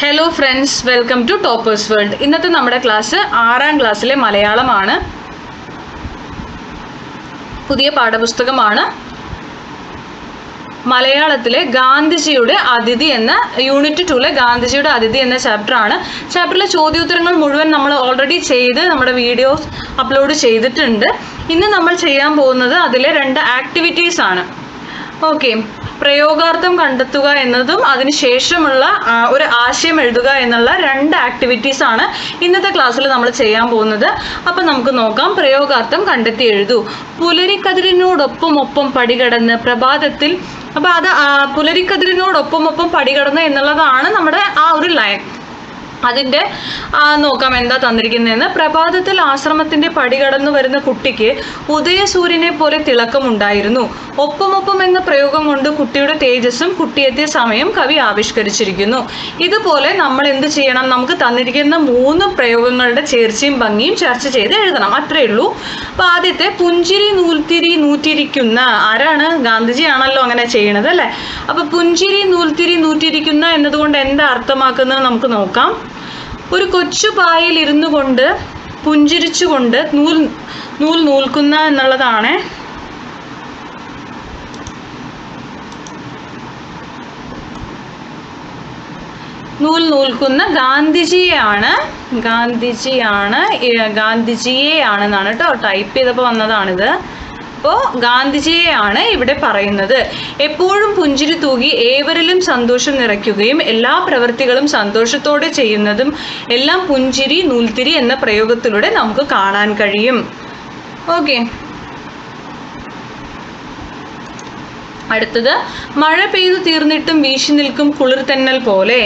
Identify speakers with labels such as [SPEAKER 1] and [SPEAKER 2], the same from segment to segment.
[SPEAKER 1] Hello friends welcome to toppers world ഇന്നത്തെ നമ്മുടെ class ആറാം ക്ലാസ്സിലെ മലയാളമാണ്. പുതിയ പാഠപുസ്തകമാണ്. മലയാളത്തിലെ ഗാന്ധിജിയുടെ അതിഥി എന്ന യൂണിറ്റ് ടൂലെ ഗാന്ധിജിയുടെ അതിഥി എന്ന ചാപ്റ്ററാണ് ചാപ്റ്ററിലെ ചോദ്യോത്തരങ്ങൾ മുഴുവൻ നമ്മൾ ഓൾറെഡി ചെയ്ത് നമ്മുടെ വീഡിയോസ് അപ്ലോഡ് ചെയ്തിട്ടുണ്ട്. ഇന്ന് നമ്മൾ ചെയ്യാൻ പോകുന്നത് അതിലെ രണ്ട് ആക്ടിവിറ്റീസ് ആണ്. ഓക്കെ പ്രയോഗാർത്ഥം കണ്ടെത്തുക എന്നതും അതിനുശേഷമുള്ള ഒരു ആശയം എഴുതുക എന്നുള്ള രണ്ട് ആക്ടിവിറ്റീസ് ആണ് ഇന്നത്തെ ക്ലാസ്സിൽ നമ്മൾ ചെയ്യാൻ പോകുന്നത്. അപ്പം നമുക്ക് നോക്കാം. പ്രയോഗാർത്ഥം കണ്ടെത്തി എഴുതൂ. പുലരിക്കതിരിനോടൊപ്പം ഒപ്പം പടികടന്ന് പ്രഭാതത്തിൽ അപ്പം അത് പുലരിക്കതിരിനോടൊപ്പം ഒപ്പം പടികടന്ന് എന്നുള്ളതാണ് നമ്മുടെ ആ ഒരു ലൈൻ അതിന്റെ നോക്കാം എന്താ തന്നിരിക്കുന്നതെന്ന്. പ്രഭാതത്തിൽ ആശ്രമത്തിന്റെ പടി കടന്നു വരുന്ന കുട്ടിക്ക് ഉദയസൂര്യനെ പോലെ തിളക്കമുണ്ടായിരുന്നു. ഒപ്പമൊപ്പം എന്ന പ്രയോഗം കൊണ്ട് കുട്ടിയുടെ തേജസ്സും കുട്ടിയെത്തിയ സമയം കവി ആവിഷ്കരിച്ചിരിക്കുന്നു. ഇതുപോലെ നമ്മൾ എന്ത് ചെയ്യണം? നമുക്ക് തന്നിരിക്കുന്ന മൂന്ന് പ്രയോഗങ്ങളുടെ ചേർച്ചയും ഭംഗിയും ചർച്ച ചെയ്ത് എഴുതണം. അത്രേ ഉള്ളൂ. അപ്പൊ ആദ്യത്തെ പുഞ്ചിരി നൂൽത്തിരി നൂറ്റിരിക്കുന്ന ആരാണ്? ഗാന്ധിജി ആണല്ലോ അങ്ങനെ ചെയ്യണത് അല്ലേ? അപ്പൊ പുഞ്ചിരി നൂൽത്തിരി നൂറ്റിരിക്കുന്ന എന്നതുകൊണ്ട് എന്താ അർത്ഥമാക്കുന്നത് നമുക്ക് നോക്കാം. ഒരു കൊച്ചു പായയിൽ ഇരുന്നു കൊണ്ട് പുഞ്ചിരിച്ചുകൊണ്ട് നൂൽ നൂൽ നൂൽക്കുന്ന എന്നുള്ളതാണ്. നൂൽ നൂൽക്കുന്ന ഗാന്ധിജിയാണ്. ഗാന്ധിജിയാണ് ഗാന്ധിജിയെയാണെന്നാണ് കേട്ടോ ടൈപ്പ് ചെയ്തപ്പോൾ വന്നതാണിത്. അപ്പോൾ ഗാന്ധിജിയെയാണ് ഇവിടെ പറയുന്നത്. എപ്പോഴും പുഞ്ചിരി തൂകി ഏവരിലും സന്തോഷം നിറയ്ക്കുകയും എല്ലാ പ്രവൃത്തികളും സന്തോഷത്തോടെ ചെയ്യുന്നതും എല്ലാം പുഞ്ചിരി നൂൽത്തിരി എന്ന പ്രയോഗത്തിലൂടെ നമുക്ക് കാണാൻ കഴിയും. ഓക്കെ. അടുത്തത് മഴ പെയ്തു തീർന്നിട്ടും വീശി നിൽക്കും കുളിർ തെന്നൽ പോലെ.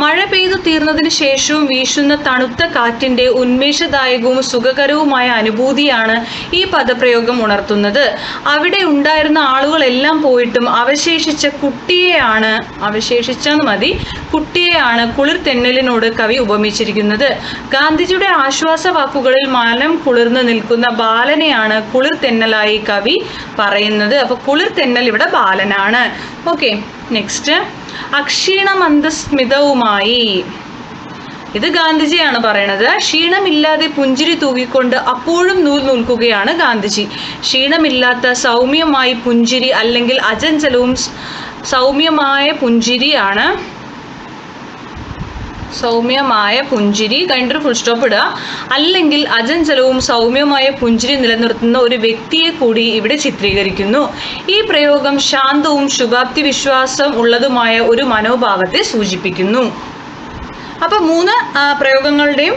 [SPEAKER 1] മഴ പെയ്തു തീർന്നതിന് ശേഷവും വീശുന്ന തണുത്ത കാറ്റിന്റെ ഉന്മേഷദായകവും സുഖകരവുമായ അനുഭൂതിയാണ് ഈ പദപ്രയോഗം ഉണർത്തുന്നത്. അവിടെ ഉണ്ടായിരുന്ന ആളുകളെല്ലാം പോയിട്ടും അവശേഷിച്ച കുട്ടിയെയാണ് അവശേഷിച്ചെന്ന് മതി കുട്ടിയെയാണ് കുളിർ തെന്നലിനോട് കവി ഉപമിച്ചിരിക്കുന്നത്. ഗാന്ധിജിയുടെ ആശ്വാസ വാക്കുകളിൽ മനം കുളിർന്നു നിൽക്കുന്ന ബാലനെയാണ് കുളിർ തെന്നലായി കവി പറയുന്നത്. അപ്പൊ കുളിർ തെന്നൽ ഇവിടെ ബാലനാണ്. Okay next. അക്ഷീണമന്ദസ്മിതവുമായി. ഇത് ഗാന്ധിജിയാണ് പറയണത്. ക്ഷീണമില്ലാതെ പുഞ്ചിരി തൂകിക്കൊണ്ട് അപ്പോഴും നൂൽ നൂൽക്കുകയാണ് ഗാന്ധിജി. ക്ഷീണമില്ലാത്ത സൗമ്യമായി പുഞ്ചിരി അല്ലെങ്കിൽ അജഞ്ചലവും സൗമ്യമായ പുഞ്ചിരിയാണ് സൗമ്യമായ പുഞ്ചിരി. കഴിഞ്ഞിട്ട് ഫുൾ സ്റ്റോപ്പ് ഇടുക. അല്ലെങ്കിൽ അജഞ്ചലവും സൗമ്യമായ പുഞ്ചിരി നിലനിർത്തുന്ന ഒരു വ്യക്തിയെ കൂടി ഇവിടെ ചിത്രീകരിക്കുന്നു. ഈ പ്രയോഗം ശാന്തവും ശുഭാപ്തി വിശ്വാസം ഉള്ളതുമായ ഒരു മനോഭാവത്തെ സൂചിപ്പിക്കുന്നു. അപ്പോൾ മൂന്ന് പ്രയോഗങ്ങളുടെയും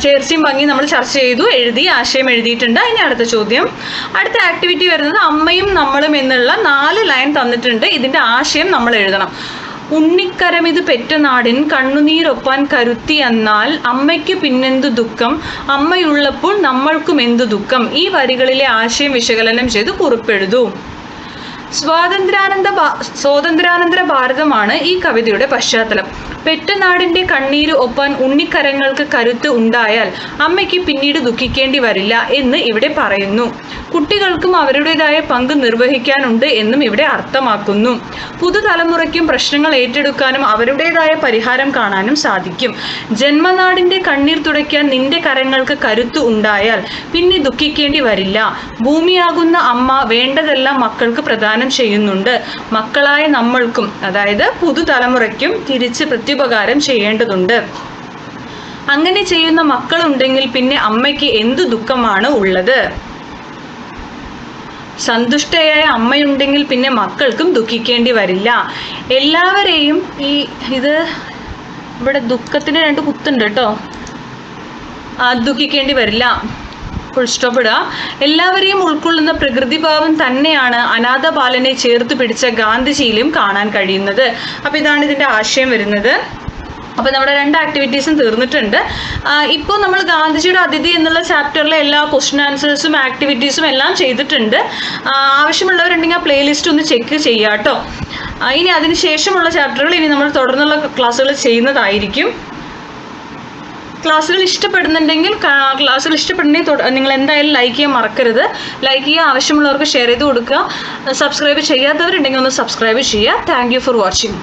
[SPEAKER 1] ചേർച്ചയും ഭംഗി നമ്മൾ ചർച്ച ചെയ്തു. എഴുതി ആശയം എഴുതിയിട്ടുണ്ട്. ഇനി അടുത്ത ചോദ്യം. അടുത്ത ആക്ടിവിറ്റി വരുന്നത് അമ്മയും നമ്മളും എന്നുള്ള നാല് ലൈൻ തന്നിട്ടുണ്ട്. ഇതിന്റെ ആശയം നമ്മൾ എഴുതണം. ഉണ്ണിക്കരമിത് പെറ്റനാടിൻ കണ്ണുനീരൊപ്പാൻ കരുത്തി എന്നാൽ അമ്മയ്ക്ക് പിന്നെന്തു ദുഃഖം? അമ്മയുള്ളപ്പോൾ നമ്മൾക്കും എന്തു ദുഃഖം? ഈ വരികളിലെ ആശയം വിശകലനം ചെയ്ത് കുറിപ്പെഴുതൂ. സ്വാതന്ത്ര്യാനന്ദ സ്വാതന്ത്ര്യാനന്തര ഭാരതമാണ് ഈ കവിതയുടെ പശ്ചാത്തലം. പെറ്റനാടിന്റെ കണ്ണീര് ഒപ്പാൻ ഉണ്ണിക്കരങ്ങൾക്ക് കരുത്ത് ഉണ്ടായാൽ അമ്മയ്ക്ക് പിന്നീട് ദുഃഖിക്കേണ്ടി വരില്ല എന്ന് ഇവിടെ പറയുന്നു. കുട്ടികൾക്കും അവരുടേതായ പങ്ക് നിർവഹിക്കാനുണ്ട് എന്നും ഇവിടെ അർത്ഥമാക്കുന്നു. പുതുതലമുറയ്ക്കും പ്രശ്നങ്ങൾ ഏറ്റെടുക്കാനും അവരുടേതായ പരിഹാരം കാണാനും സാധിക്കും. ജന്മനാടിന്റെ കണ്ണീർ തുടയ്ക്കാൻ നിന്റെ കരങ്ങൾക്ക് കരുത്ത് ഉണ്ടായാൽ പിന്നെ ദുഃഖിക്കേണ്ടി വരില്ല. ഭൂമിയാകുന്ന അമ്മ വേണ്ടതെല്ലാം മക്കൾക്ക് പ്രദാനം ചെയ്യുന്നുണ്ട്. മക്കളായ നമ്മൾക്കും അതായത് പുതുതലമുറയ്ക്കും തിരിച്ച് പ്രത്യുപകാരം ചെയ്യേണ്ടതുണ്ട്. അങ്ങനെ ചെയ്യുന്ന മക്കളുണ്ടെങ്കിൽ പിന്നെ അമ്മയ്ക്ക് എന്തു ദുഃഖമാണ് ഉള്ളത്? സന്തുഷ്ടയായ അമ്മയുണ്ടെങ്കിൽ പിന്നെ മക്കൾക്കും ദുഃഖിക്കേണ്ടി വരില്ല. എല്ലാവരെയും ഈ ഇത് ഇവിടെ ദുഃഖത്തിന് രണ്ട് കുത്തുണ്ട് കേട്ടോ. ദുഃഖിക്കേണ്ടി വരില്ല. ഫുൾ സ്റ്റോപ്പ് ഇടുക. എല്ലാവരെയും ഉൾക്കൊള്ളുന്ന പ്രകൃതിഭാവം തന്നെയാണ് അനാഥ ബാലനെ ചേർത്ത് പിടിച്ച ഗാന്ധിജിയിലും കാണാൻ കഴിയുന്നത്. അപ്പോൾ ഇതാണ് ഇതിന്റെ ആശയം വരുന്നത്. അപ്പോൾ നമ്മുടെ രണ്ട് ആക്ടിവിറ്റീസും തീർന്നിട്ടുണ്ട്. ഇപ്പോൾ നമ്മൾ ഗാന്ധിജിയുടെ അതിഥി എന്നുള്ള ചാപ്റ്ററിലെ എല്ലാ ക്വസ്റ്റ്യൻ ആൻസേഴ്സും ആക്ടിവിറ്റീസും എല്ലാം ചെയ്തിട്ടുണ്ട്. ആവശ്യമുള്ളവരുണ്ടെങ്കിൽ ആ പ്ലേലിസ്റ്റ് ഒന്ന് ചെക്ക് ചെയ്യുക കേട്ടോ. ഇനി അതിനുശേഷമുള്ള ചാപ്റ്ററുകൾ ഇനി നമ്മൾ തുടർന്നുള്ള ക്ലാസ്സുകൾ ചെയ്യുന്നതായിരിക്കും. ക്ലാസ്സുകൾ ഇഷ്ടപ്പെടുന്നുണ്ടെങ്കിൽ ക്ലാസ്സുകൾ ഇഷ്ടപ്പെടുന്നെങ്കിൽ നിങ്ങൾ എന്തായാലും ലൈക്ക് ചെയ്യാൻ മറക്കരുത്. ലൈക്ക് ചെയ്യുക ആവശ്യമുള്ളവർക്ക് ഷെയർ ചെയ്ത് കൊടുക്കുക. സബ്സ്ക്രൈബ് ചെയ്യാത്തവരുണ്ടെങ്കിൽ ഒന്ന് സബ്സ്ക്രൈബ് ചെയ്യുക. Thank for watching